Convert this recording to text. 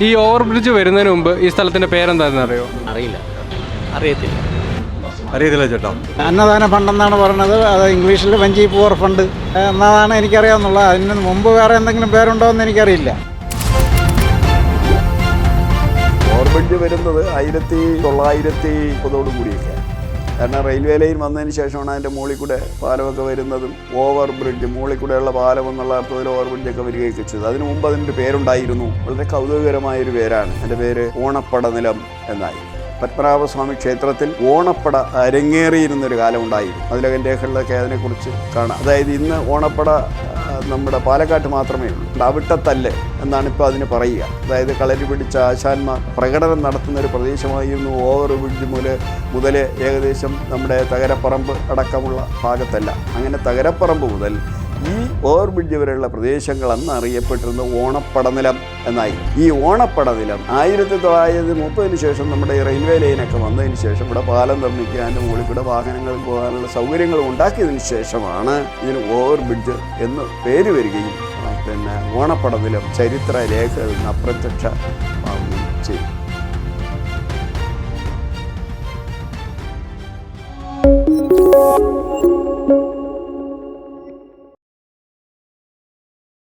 ഈ over bridge വരുന്നതിന് മുമ്പ് ഈ സ്ഥലത്തിന്റെ പേരെന്താണെന്ന് അറിയോ? അറിയില്ല. അറിയത്തില്ല. അറിയത്തില്ല ചേട്ടാ. അന്നദാന ഫണ്ട് എന്നാണ് പറഞ്ഞത് അത് ഇംഗ്ലീഷിൽ വഞ്ചി പൂവർ ഫണ്ട് എന്നതാണ് എനിക്കറിയാവുന്നുള്ളത് അതിന് മുമ്പ് വേറെ എന്തെങ്കിലും പേരുണ്ടോ എന്ന് എനിക്കറിയില്ല ഓവർബ്രിഡ്ജ് വരുന്നത് ആയിരത്തി തൊള്ളായിരത്തി മുപ്പതോടു കൂടിയൊക്കെ കാരണം റെയിൽവേ ലൈൻ വന്നതിന് ശേഷമാണ് അതിന്റെ മുകളിൽ കൂടെ പാലമൊക്കെ വരുന്നതും ഓവർ ബ്രിഡ്ജ് മുകളിൽ കൂടെയുള്ള പാലം എന്നുള്ള അർത്ഥത്തിൽ ഓവർ ബ്രിഡ്ജൊക്കെ വരികയൊക്കെ ചെയ്തത് അതിനു മുമ്പ് അതിന്റെ പേരുണ്ടായിരുന്നു. വളരെ കൗതുകകരമായൊരു പേരാണ്. എന്റെ പേര് ഓണപ്പട നിലം എന്നായി. പത്മനാഭസ്വാമി ക്ഷേത്രത്തിൽ ഓണപ്പട അരങ്ങേറിയിരുന്നൊരു കാലം ഉണ്ടായിരുന്നു അതിലകം രേഖകളിലൊക്കെ അതിനെക്കുറിച്ച് കാണാം. അതായത് ഇന്ന് ഓണപ്പട നമ്മുടെ പാലക്കാട്ട് മാത്രമേ ഉള്ളൂ. അവിട്ടത്തല്ല് എന്നാണ് ഇപ്പോൾ അതിന് പറയുക. അതായത് കളരി പിടിച്ച ആശാന്മാർ പ്രകടനം നടത്തുന്ന ഒരു പ്രദേശമായിരുന്നു ഓവർ ബ്രിഡ്ജ് മുതൽ മുതൽ ഏകദേശം നമ്മുടെ തകരപ്പറമ്പ് അടക്കമുള്ള ഭാഗത്തല്ല. അങ്ങനെ തകരപ്പറമ്പ് മുതൽ ഈ ഓവർ ബ്രിഡ്ജ് വരെയുള്ള പ്രദേശങ്ങൾ അന്ന് അറിയപ്പെട്ടിരുന്നത് ഓണപ്പടനിലം എന്നായി. ഈ ഓണപ്പടനിലം ആയിരത്തി തൊള്ളായിരത്തി മുപ്പതിന് ശേഷം നമ്മുടെ റെയിൽവേ ലൈനൊക്കെ വന്നതിന് ശേഷം ഇവിടെ പാലം നിർമ്മിക്കാനും മുകളിൽ കൂടെ വാഹനങ്ങൾ പോകാനുള്ള സൗകര്യങ്ങൾ ഉണ്ടാക്കിയതിന് ശേഷമാണ് ഇതിന് ഓവർബ്രിഡ്ജ് എന്ന് പേര് വരികയും പിന്നെ ഓണപ്പടനിലം ചരിത്ര രേഖകളിൽ നിന്ന് അപ്രത്യക്ഷ ചെയ്തു. Thank